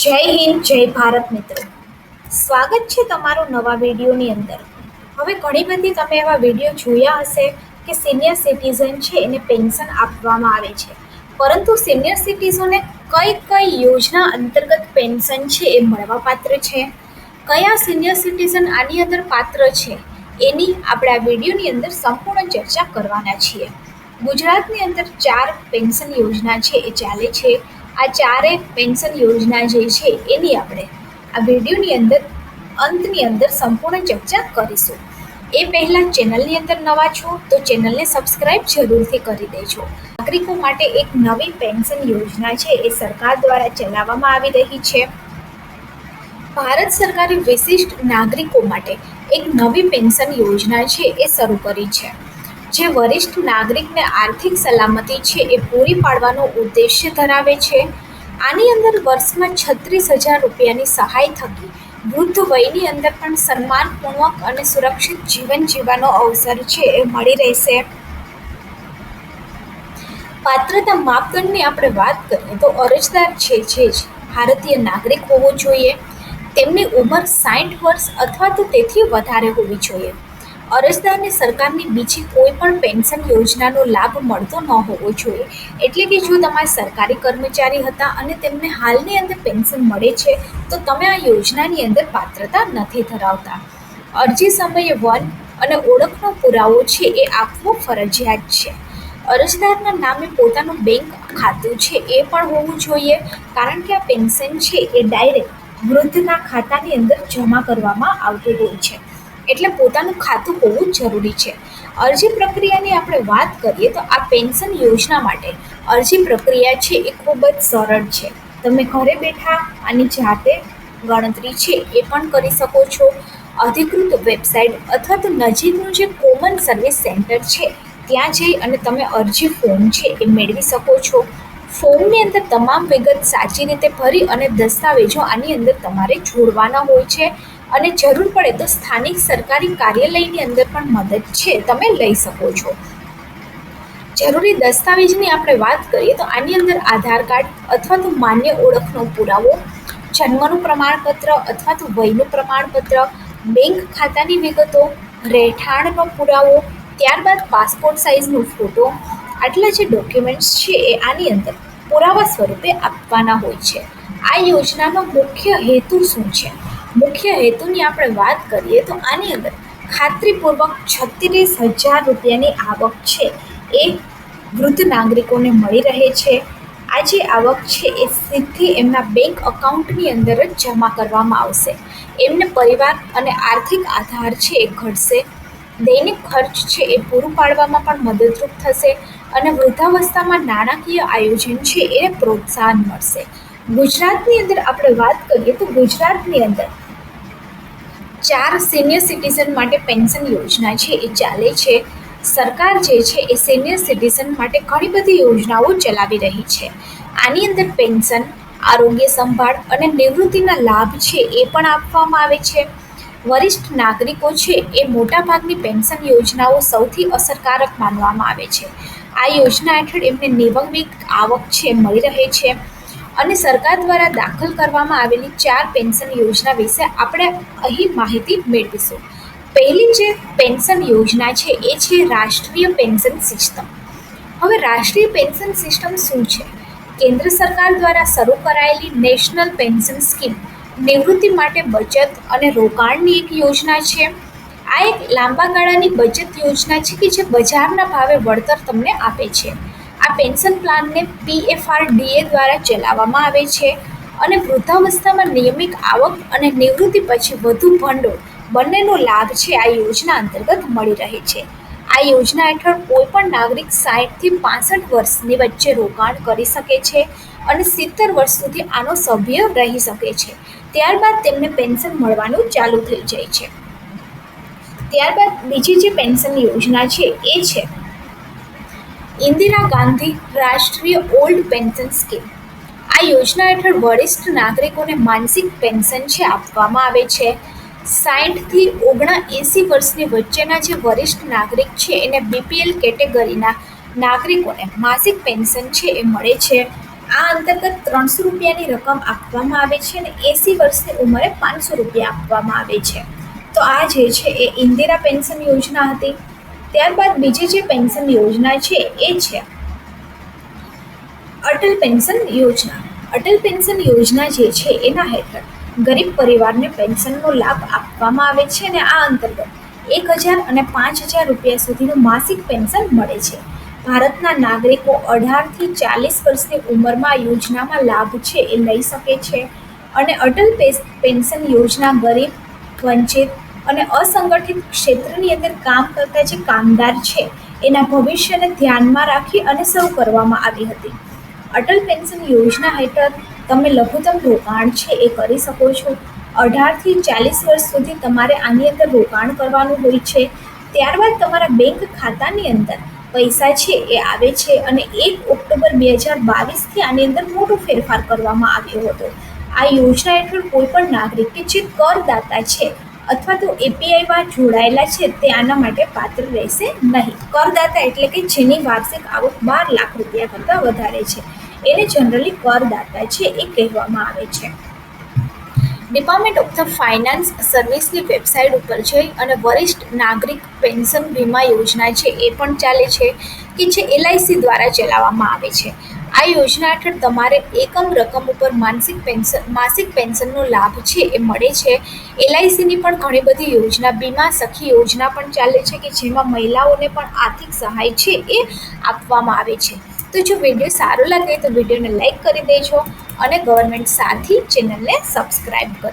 જય હિન્દ, જય ભારત મિત્રો. સ્વાગત છે તમારું નવા વિડીયોની અંદર. હવે ઘણી બધી તમે એવા વીડિયો જોયા હશે કે સિનિયર સિટીઝન છે એને પેન્શન આપવામાં આવે છે. પરંતુ સિનિયર સિટીઝનને કઈ કઈ યોજના અંતર્ગત પેન્શન છે એ મળવાપાત્ર છે? કયા સિનિયર સિટીઝન આની અંદર પાત્ર છે? એની આપણે આ વિડીયોની અંદર સંપૂર્ણ ચર્ચા કરવાના છીએ. ગુજરાતની અંદર ચાર પેન્શન યોજના છે એ ચાલે છે. આ ચારે પેન્શન યોજના જે છે, એની આપણે આ વિડીયોની અંદર, અંતની અંદર સંપૂર્ણ ચર્ચા કરીશું. એ પહેલાં ચેનલની અંદર નવા છો, તો ચેનલને સબસ્ક્રાઇબ જરૂરથી કરી દેજો. નાગરિકો માટે એક નવી પેન્શન યોજના છે, એ સરકાર દ્વારા ચલાવવામાં આવી રહી છે. ભારત સરકારે વિશિષ્ટ નાગરિકો માટે એક નવી પેન્શન યોજના છે, એ શરૂ કરી છે. જે વરિષ્ઠ નાગરિકને આર્થિક સલામતી છે એ પૂરી પાડવાનો ઉદ્દેશ્ય ધરાવે છે. આની અંદર વર્ષમાં છત્રીસ હજાર રૂપિયાની સહાય થકી વૃદ્ધ વયની અંદર પણ સન્માનપૂર્વક અને સુરક્ષિત જીવન જીવવાનો અવસર છે એ મળી રહેશે. પાત્રતા માપદંડની આપણે વાત કરીએ તો અરજદાર છે જે જ ભારતીય નાગરિક હોવો જોઈએ. તેમની ઉંમર સાઠ વર્ષ અથવા તો તેથી વધારે હોવી જોઈએ. અરજદારને સરકારની બીજી કોઈ પણ પેન્શન યોજનાનો લાભ મળતો ન હોવો જોઈએ. એટલે કે જો તમારે સરકારી કર્મચારી હતા અને તેમને હાલની અંદર પેન્શન મળે છે, તો તમે આ યોજનાની અંદર પાત્રતા નથી ધરાવતા. અરજી સમયે વન અને ઓળખનો પુરાવો છે એ આપવો ફરજિયાત છે. અરજદારના નામે પોતાનું બેંક ખાતું છે એ પણ હોવું જોઈએ, કારણ કે આ પેન્શન છે એ ડાયરેક્ટ વૃદ્ધના ખાતાની અંદર જમા કરવામાં આવતું હોય છે. એટલે પોતાનું ખાતું હોવું જરૂરી છે. અરજી પ્રક્રિયાની આપણે વાત કરીએ તો આ પેન્શન યોજના માટે અરજી પ્રક્રિયા છે એ ખૂબ જ સરળ છે. તમે ઘરે બેઠા આની જાતે ગણતરી છે એ પણ કરી શકો છો. અધિકૃત વેબસાઇટ અથવા તો નજીકનું જે કોમન સર્વિસ સેન્ટર છે, ત્યાં જઈ અને તમે અરજી ફોર્મ છે એ મેળવી શકો છો. ફોર્મની અંદર તમામ વિગત સાચી રીતે ભરી અને દસ્તાવેજો આની અંદર તમારે જોડવાના હોય છે. અને જરૂર પડે તો સ્થાનિક સરકારી કાર્યાલયની અંદર પણ મદદ છે, તમે લઈ શકો છો. જરૂરી દસ્તાવેજની આપણે વાત કરીએ તો આની અંદર આધાર કાર્ડ અથવા તો માન્ય ઓળખનો પુરાવો, જન્મનું પ્રમાણપત્ર અથવા તો વયનું પ્રમાણપત્ર, બેંક ખાતાની વિગતો, રહેઠાણનો પુરાવો, ત્યારબાદ પાસપોર્ટ સાઇઝનો ફોટો, આટલા જે ડોક્યુમેન્ટ્સ છે એ આની અંદર પુરાવા સ્વરૂપે આપવાના હોય છે. આ યોજનાનો મુખ્ય હેતુ શું છે? મુખ્ય હેતુની આપણે વાત કરીએ તો આની અંદર ખાતરીપૂર્વક છત્રીસ હજાર રૂપિયાની આવક છે. એ વૃદ્ધ નાગરિકોને મળી રહે છે. આ જે આવક છે એ સીધી એમના બેંક અકાઉન્ટની અંદર જ જમા કરવામાં આવશે. એમને પરિવાર અને આર્થિક આધાર છે એ ઘટશે. દૈનિક ખર્ચ છે એ પૂરું પાડવામાં પણ મદદરૂપ થશે અને વૃદ્ધાવસ્થામાં નાણાકીય આયોજન છે એ પ્રોત્સાહન મળશે. ગુજરાતની અંદર આપણે વાત કરીએ તો ગુજરાતની અંદર ચાર સિનિયર સિટીઝન માટે પેન્શન યોજના છે, એ ચાલે છે. સરકાર જે છે, એ સિનિયર સિટીઝન માટે ઘણી બધી યોજનાઓ ચલાવી રહી છે. આની અંદર પેન્શન આરોગ્ય સંભાળ અને નિવૃત્તિના લાભ છે, એ પણ આપવામાં આવે છે. વરિષ્ઠ નાગરિકો છે, એ મોટાભાગની પેન્શન યોજનાઓ સૌથી અસરકારક માનવામાં આવે છે. આ યોજના હેઠળ એમને નિવમિત આવક છે, મળી રહે છે. અને સરકાર દ્વારા દાખલ કરવામાં આવેલી ચાર પેન્શન યોજના વિશે આપણે અહીં માહિતી મેળવીશું. પહેલી જે પેન્શન યોજના છે, એ છે રાષ્ટ્રીય પેન્શન સિસ્ટમ. હવે રાષ્ટ્રીય પેન્શન સિસ્ટમ શું છે? કેન્દ્ર સરકાર દ્વારા શરૂ કરાયેલી નેશનલ પેન્શન સ્કીમ નિવૃત્તિ માટે બચત અને રોકાણની એક યોજના છે. આ એક લાંબા ગાળાની બચત યોજના છે કે જે બજારના ભાવે વળતર તમને આપે છે. આ પેન્શન પ્લાનને પીએફઆરડીએ દ્વારા ચલાવવામાં આવે છે અને વૃદ્ધાવસ્થામાં નિયમિત આવક અને નિવૃત્તિ પછી વધુ ભંડોળ બંનેનો લાભ છે આ યોજના અંતર્ગત મળી રહે છે. આ યોજના હેઠળ કોઈ પણ નાગરિક સાઠથી પાસઠ વર્ષની વચ્ચે રોકાણ કરી શકે છે અને સિત્તેર વર્ષ સુધી આનો સભ્ય રહી શકે છે. ત્યારબાદ તેમને પેન્શન મળવાનું ચાલુ થઈ જાય છે. ત્યારબાદ બીજી જે પેન્શન યોજના છે એ છે ઇન્દિરા ગાંધી રાષ્ટ્રીય ઓલ્ડ પેન્શન સ્કીમ. આ યોજના હેઠળ વરિષ્ઠ નાગરિકોને માનસિક પેન્શન છે આપવામાં આવે છે. સાઠથી ઓગણા એંસી વર્ષની વચ્ચેના જે વરિષ્ઠ નાગરિક છે, એને બીપીએલ કેટેગરીના નાગરિકોને માસિક પેન્શન છે એ મળે છે. આ અંતર્ગત ત્રણસો રૂપિયાની રકમ આપવામાં આવે છે અને એંસી વર્ષની ઉંમરે પાંચસો રૂપિયા આપવામાં આવે છે. તો આ જે છે એ ઇન્દિરા પેન્શન યોજના હતી. ત્યારબાદ બીજી જે પેન્શન યોજના છે, એ છે અટલ પેન્શન યોજના. અટલ પેન્શન યોજના જે છે, એના હેઠળ ગરીબ પરિવારને પેન્શનનો લાભ આપવામાં આવે છે અને આ અંતર્ગત એક હજાર અને પાંચ હજાર રૂપિયા સુધીનું માસિક પેન્શન મળે છે. ભારતના નાગરિકો અઢારથી ચાલીસ વર્ષની ઉંમરમાં યોજનામાં લાભ છે, એ લઈ શકે છે. અને અટલ પેન્શન યોજના ગરીબ, વંચિત અને અસંગઠિત ક્ષેત્રની અંદર કામ કરતા જે કામદાર છે, એના ભવિષ્યને ધ્યાનમાં રાખી અને શરૂ કરવામાં આવી હતી. અટલ પેન્શન યોજના હેઠળ તમે લઘુત્તમ રોકાણ છે એ કરી શકો છો. અઢારથી ચાલીસ વર્ષ સુધી તમારે આની અંદર રોકાણ કરવાનું હોય છે. ત્યારબાદ તમારા બેંક ખાતાની અંદર પૈસા છે એ આવે છે અને એક ઓક્ટોબર બે હજાર બાવીસથી આની અંદર મોટો ફેરફાર કરવામાં આવ્યો હતો. આ યોજના હેઠળ કોઈ પણ નાગરિક કે જે કરદાતા છે અથવા તો એપીઆઈમાં જોડાયેલા છે, તે આના માટે પાત્ર રહેશે નહીં. કરદાતા એટલે કે જેની વાર્ષિક આવક બાર લાખ રૂપિયા કરતાં વધારે છે. એને જનરલી કરદાતા છે એ કહેવામાં આવે છે. ડિપાર્ટમેન્ટ ઓફ ધ ફાઇનાન્સ સર્વિસની વેબસાઇટ ઉપર જઈ અને વરિષ્ઠ નાગરિક પેન્શન વીમા યોજના છે એ પણ ચાલે છે, કે જે એલઆઈસી દ્વારા ચલાવવામાં આવે છે. આ યોજના હેઠળ તમારે એકમ રકમ ઉપર માનસિક પેન્શન, માસિક પેન્શનનો લાભ છે એ મળે છે. એલઆઈસીની પણ ઘણી બધી યોજના, બીમા સખી યોજના પણ ચાલે છે કે જેમાં મહિલાઓને પણ આર્થિક સહાય છે એ આપવામાં આવે છે. તો જો વીડિયો સારો લાગે તો વિડીયોને લાઇક કરી દેજો અને ગવર્મેન્ટ સાથી ચેનલને સબસ્ક્રાઈબ કરજો